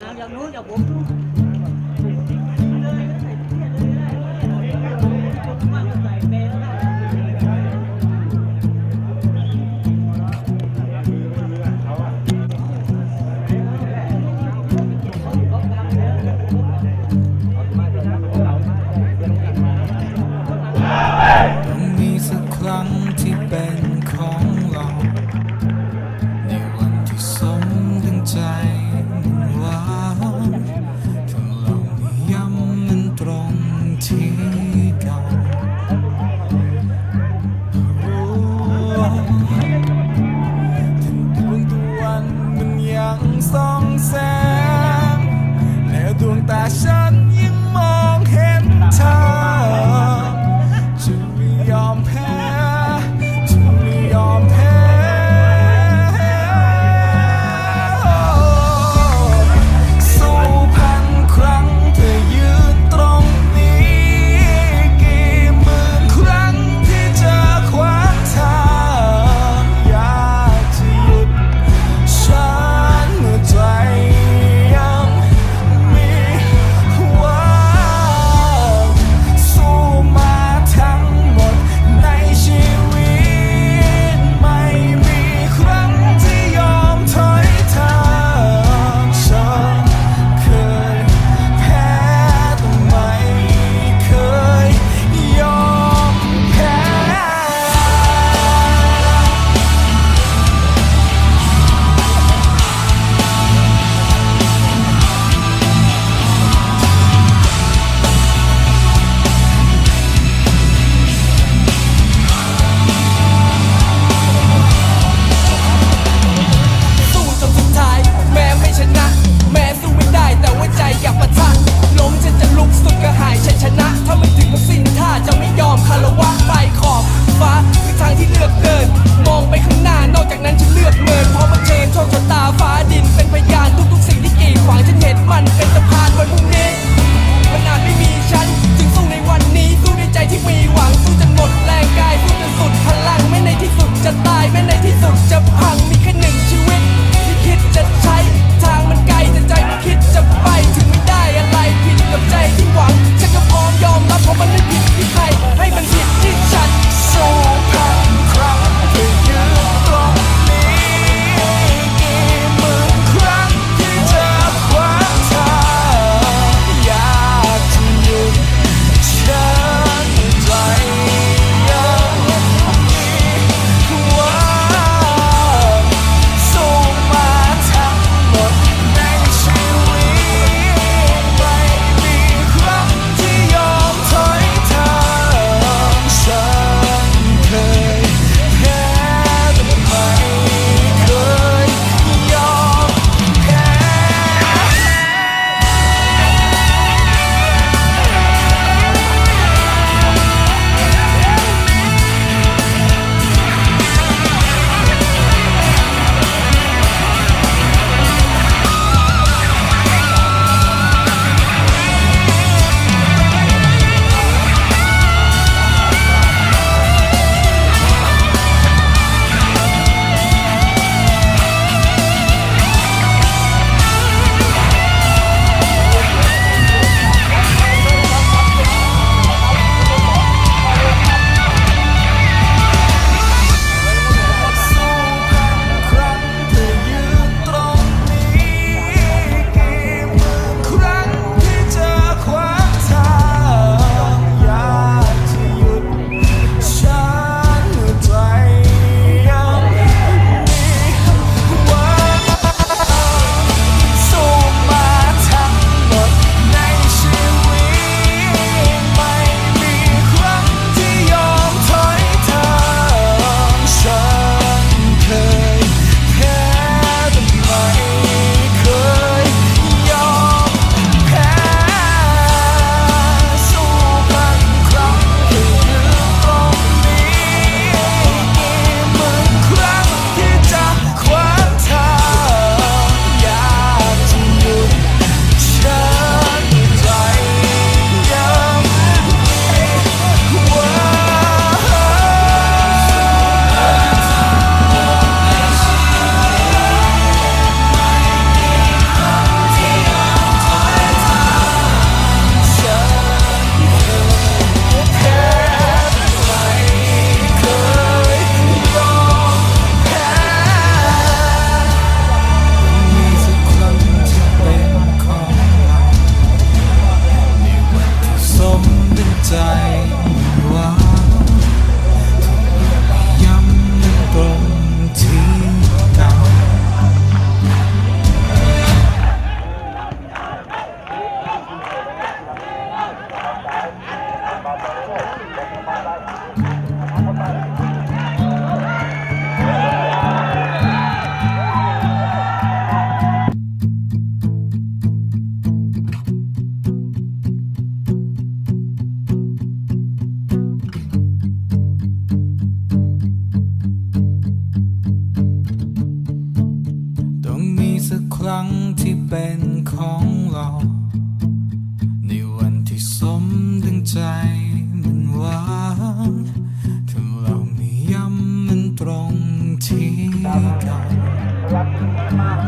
Dòng núi, dòng bốn. Hãy subscribe cho kênh Ghiền Mì Gõ Để không bỏ lỡ những video hấp dẫn รู้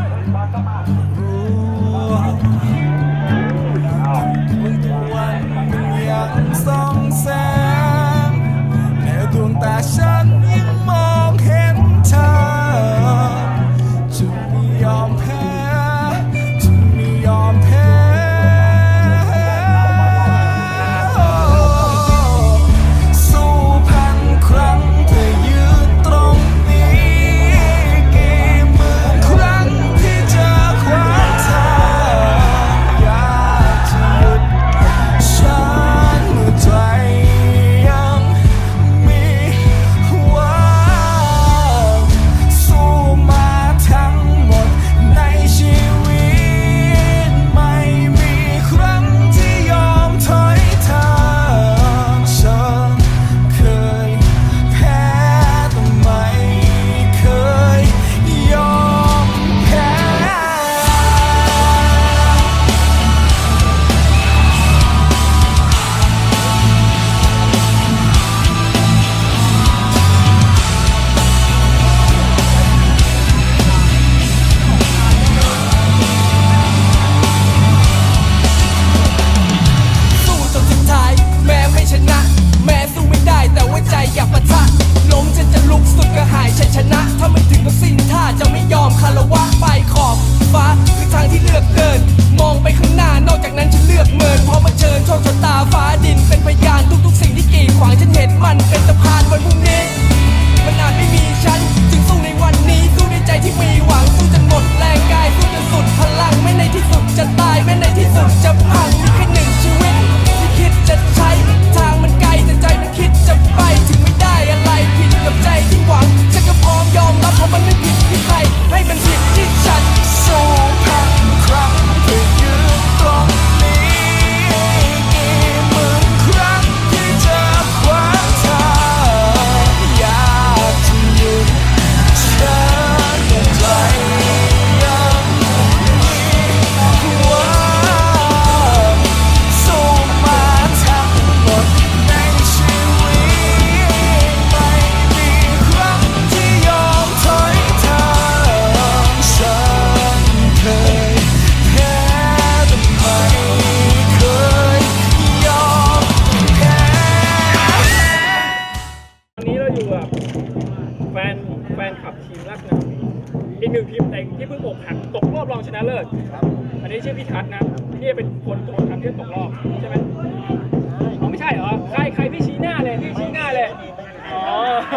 อ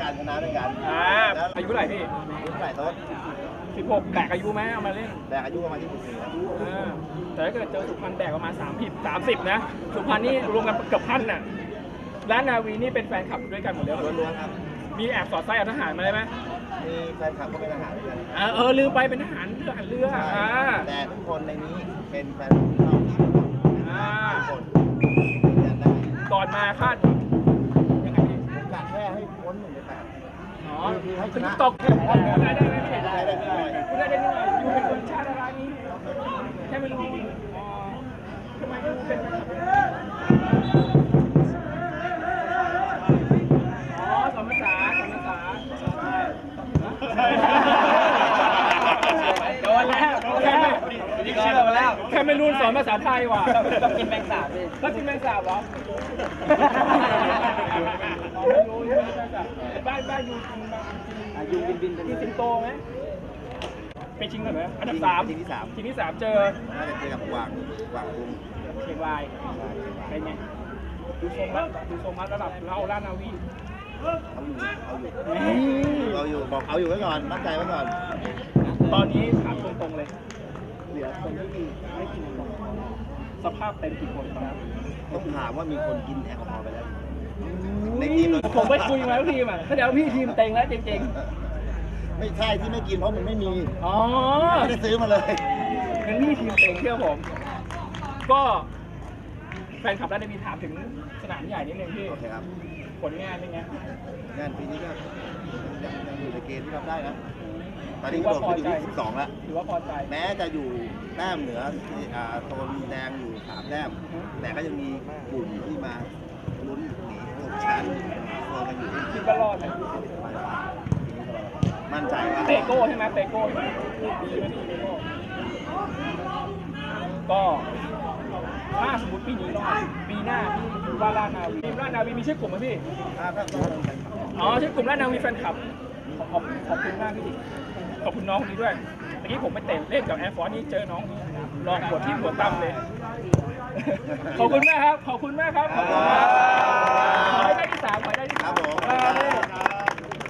การชนะด้วยกันอ่าอายุเท่าไหร่พี่เท่าไหร่โต๊ดสิบหกแบกอายุไหมเอามาเล่นแบกอายุประมาณที่สิบสี่แล้วอ่าแต่ถ้าเกิดเจอสุพรรณแบกประมาณสามสิบสามสิบนะ สุพรรณนี่รวมกันเกือบพันน่ะร้านนาวีนี่เป็นแฟนคลับด้วยกันหมดเลยเหรอล้วนๆครับ มีแอบสอดไส้เอาทหารมาได้ไหมมีแฟนคลับก็เป็นทหารด้วยกันเออเออลืมไปเป็นทหารเรือเรืออ่า แต่ทุกคนในนี้เป็นแฟนเราทีมอ่า ทุกคนยืนยันได้ ก่อนมาคาดหวัง อ๋อคือให้ชนะตกได้ได้ไม่ได้ได้ได้ได้ได้หน่อยอยู่เป็นคนชาติอะไรนี้แค่ไม่รู้อ๋อทำไมถึงเป็นแบบนี้อ๋อสอนภาษาสอนภาษาโดนแล้วโดนแล้วนี่เชื่อมาแล้วแค่ไม่รู้สอนภาษาไทยว่ะต้องกินแมงสาบดิต้องกินแมงสาบเหรอไม่รู้ใช่ไหมแมงสาบบ้านบ้านอยู่ กินบ้านกินอยู่กินบินกินสิงโตไหมไปชิงกันไหมอันดับสามทีมที่สามทีมที่สามเจอน่าจะเจอกับกวางกวางกรุงเชียงรายเป็นไงดูทรงแล้วดูทรงแล้วระดับเราล่านาวีเขาอยู่เขาอยู่เราอยู่บอกเขาอยู่ไว้ก่อนมั่นใจไว้ก่อนตอนนี้ถามตรงๆเลย เหลือคนที่ไม่กินแอลกอฮอล์สภาพเต็มกี่คนตอนนั้นต้องถามว่ามีคนกินแอลกอฮอล์ไปแล้วในทีมเรา ผมไปคุยมาแล้วทีมอะแสดงว่าพี่ทีมเต็งแล้วจริงไม่ใช่ที่ไม่กินเพราะมันไม่มีๆ อ๋อ ไม่ได้ซื้อมาเลย งั้นพี่ทีมเต็งเชื่อผม ก็แฟนคลับได้มีถามถึงสนามใหญ่นิดนึงพี่โอเคครับ ผลงานเป็นไงงานปีนี้ก็ยังยังอยู่ในเกณฑ์ที่รับได้นะ ตอนนี้กระโดดขึ้นอยู่ที่12แล้ว ถือว่าพอใจ แม้จะอยู่แต้มเหนืออ่าโซนแดงอยู่สามแต้ม แต่ก็ยังมีกลุ่มที่มาลุ้นหนีตก ชั้นโซนกันอยู่คิดว่ารอดไหมมั่นใจว่าเตโก้ใช่ไหมเตโก้ใช่ไหมดีไหมพี่เตโก้ก็ถ้าสมมติปีนี้รอดปีหน้าพี่ว่าลาดนาวีทีมลาดนาวีมีชื่อกลุ่มไหมพี่ถ้าถ้าต้องเป็นแฟนคลับอ๋อชื่อกลุ่มลาดนาวีแฟนคลับขอขอบขอบคุณมากพี่ขอบคุณน้องคนนี้ด้วยเมื่อกี้ผมไปเตะเล่นกับแอร์ฟอร์นี่เจอน้องนี่ลองหัวที่หัวตั้มเลย ขอบคุณมากครับ ขอบคุณมากครับ ขอบคุณมากได้ที่สามขอให้ได้ที่ครับมผม เอ